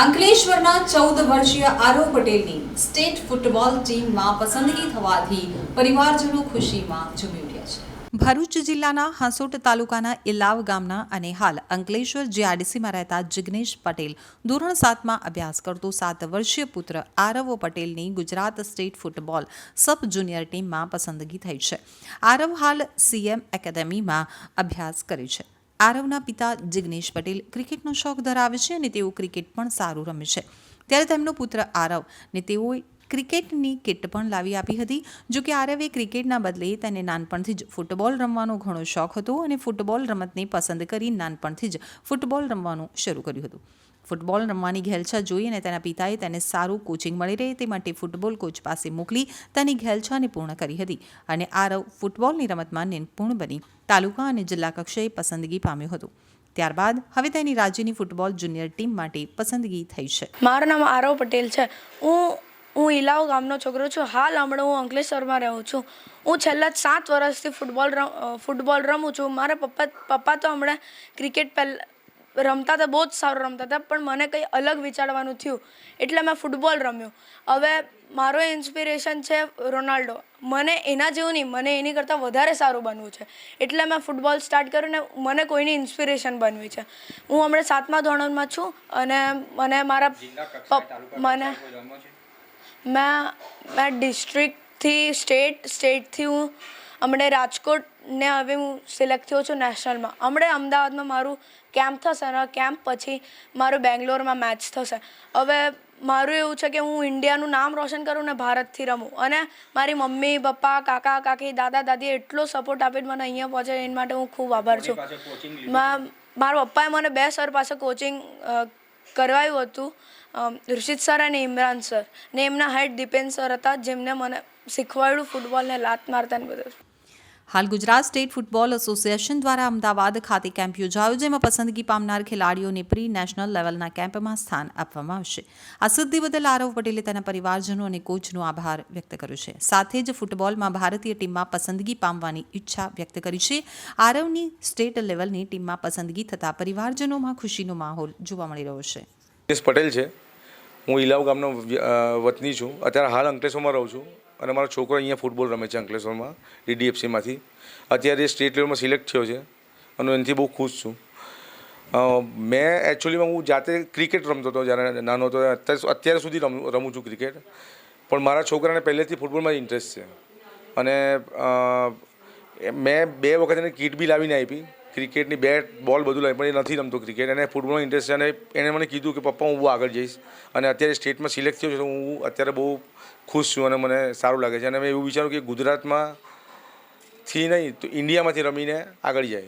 અંકલેશ્વરના ચૌદ વર્ષીય આરવ પટેલની સ્ટેટ ફૂટબોલ ટીમમાં પસંદગી થવાથી પરિવારજનો ખુશીમાં ઝૂમી ઉઠ્યા છે. ભરૂચ જિલ્લાના હાંસોટ તાલુકાના ઇલાવ ગામના અને હાલ અંકલેશ્વર જીઆરડીસીમાં રહેતા જિગ્નેશ પટેલ ધોરણ સાતમાં અભ્યાસ કરતો સાત વર્ષીય પુત્ર આરવ પટેલની Gujarat state football sub junior ટીમમાં પસંદગી થઈ છે. આરવ હાલ સીએમ એકેડેમીમાં અભ્યાસ કરે છે. આરવના પિતા જિગ્નેશ પટેલ ક્રિકેટનો શોખ ધરાવે છે અને તેઓ ક્રિકેટ પણ સારું રમે છે. ત્યારે તેમનો પુત્ર આરવ ને તેઓએ ક્રિકેટની કિટ પણ લાવી આપી હતી. જો કે આરવે ક્રિકેટના બદલે તેને નાનપણથી જ ફૂટબોલ રમવાનો ઘણો શોખ હતો અને ફૂટબોલ રમતને પસંદ કરી નાનપણથી જ ફૂટબોલ રમવાનું શરૂ કર્યું હતું. ફૂટબોલ રમવાની ઘેલછા જોઈ અને તેના પિતાએ તેને સારું કોચિંગ મળી રહે તે માટે ફૂટબોલ કોચ પાસે મોકલી તેની ઘેલછાને પૂર્ણ કરી હતી અને આરવ ફૂટબોલની રમતમાં નિપુણ બની તાલુકા અને જિલ્લા કક્ષાએ પસંદગી પામ્યો હતો. ત્યારબાદ હવે તેની રાજ્યની ફૂટબોલ જુનિયર ટીમ માટે પસંદગી થઈ છે. મારું નામ આરવ પટેલ છે. હું હું ઇલાવ ગામનો છોકરો છું. હાલ હમણાં હું અંકલેશ્વરમાં રહું છું. હું છેલ્લા સાત વર્ષથી ફૂટબોલ ફૂટબોલ રમું છું. મારા પપ્પા પપ્પા તો હમણાં ક્રિકેટ પહેલાં રમતા હતા બહુ જ સારું રમતા હતા પણ મને કંઈ અલગ વિચારવાનું થયું એટલે મેં ફૂટબોલ રમ્યું. હવે મારો ઇન્સ્પિરેશન છે રોનાલ્ડો. મને એના જેવું નહીં મને એની કરતાં વધારે સારું બનવું છે. એટલે મેં ફૂટબોલ સ્ટાર્ટ કર્યું ને મને કોઈની ઇન્સ્પિરેશન બનવી છે. હું હમણાં સાતમા ધોરણમાં છું અને મને મારા મને મેં મેં ડિસ્ટ્રિક્ટથી સ્ટેટ સ્ટેટથી હું હમણાં રાજકોટને હવે હું સિલેક્ટ થયો છું નેશનલમાં. હમણાં અમદાવાદમાં મારું કેમ્પ થશે અને કેમ્પ પછી મારું બેંગ્લોરમાં મેચ થશે. હવે મારું એવું છે કે હું ઇન્ડિયાનું નામ રોશન કરું ને ભારતથી રમું. અને મારી મમ્મી પપ્પા કાકા કાકી દાદા દાદી એટલો સપોર્ટ આપીને મને અહીંયા પહોંચે એના માટે હું ખૂબ આભાર છું. મા- મારા પપ્પાએ મને બે સર પાસે કોચિંગ કરવાયું હતું. ઋષિત સર અને ઇમરાન સર. ને એમના હેડ દીપેન સર હતા જેમને મને શીખવાડ્યું ફૂટબોલને લાત મારતા ને બધું. હાલ ગુજરાત સ્ટેટ ફૂટબોલ એસોસિએશન દ્વારા અમદાવાદ ખાતે કેમ્પ યોજાયો, જેમાં પસંદગી પામનાર ખેલાડીઓને પ્રી નેશનલ લેવલના કેમ્પમાં સ્થાન આપવામાં આવશે. આ સિદ્ધિ બદલ આરવ પટેલે તેના પરિવારજનો અને કોચનો આભાર વ્યક્ત કર્યો છે. સાથે જ ફૂટબોલમાં ભારતીય ટીમમાં પસંદગી પામવાની ઈચ્છા વ્યક્ત કરી છે. આરવની સ્ટેટ લેવલની ટીમમાં પસંદગી થતાં પરિવારજનોમાં ખુશીનો માહોલ જોવા મળી રહ્યો છે. પટેલ છે. હું ઇલાવ ગામનો વતની છું. અત્યારે હાલ અંકલેશ્વરમાં રહું છું. અને મારો છોકરો અહીંયા ફૂટબોલ રમે છે અંકલેશ્વરમાં ડીડીએફસીમાંથી અત્યારે સ્ટેટ લેવલમાં સિલેક્ટ થયો છે અને એનાથી બહુ ખુશ છું. મેં એકચ્યુઅલીમાં હું જાતે ક્રિકેટ રમતો હતો જ્યારે નાનો હતો, અત્યારે અત્યારે સુધી રમ, રમું છું ક્રિકેટ પણ મારા છોકરાને પહેલેથી ફૂટબોલમાં ઇન્ટરેસ્ટ છે. અને મેં બે વખત એને કીટ બી લાવીને આપી. ક્રિકેટની બેટ બોલ બધું લઈ પણ એ નથી રમતો ક્રિકેટ. અને ફૂટબોલમાં ઇન્ટરેસ્ટ છે અને એણે મને કીધું કે, પપ્પા, હું બહુ આગળ જઈશ. અને અત્યારે સ્ટેટમાં સિલેક્ટ થયો છે, તો હું અત્યારે બહુ ખુશ છું અને મને સારું લાગે છે. અને મેં એવું વિચાર્યું કે ગુજરાતમાં થી નહીં, તો ઇન્ડિયામાંથી રમીને આગળ જાય.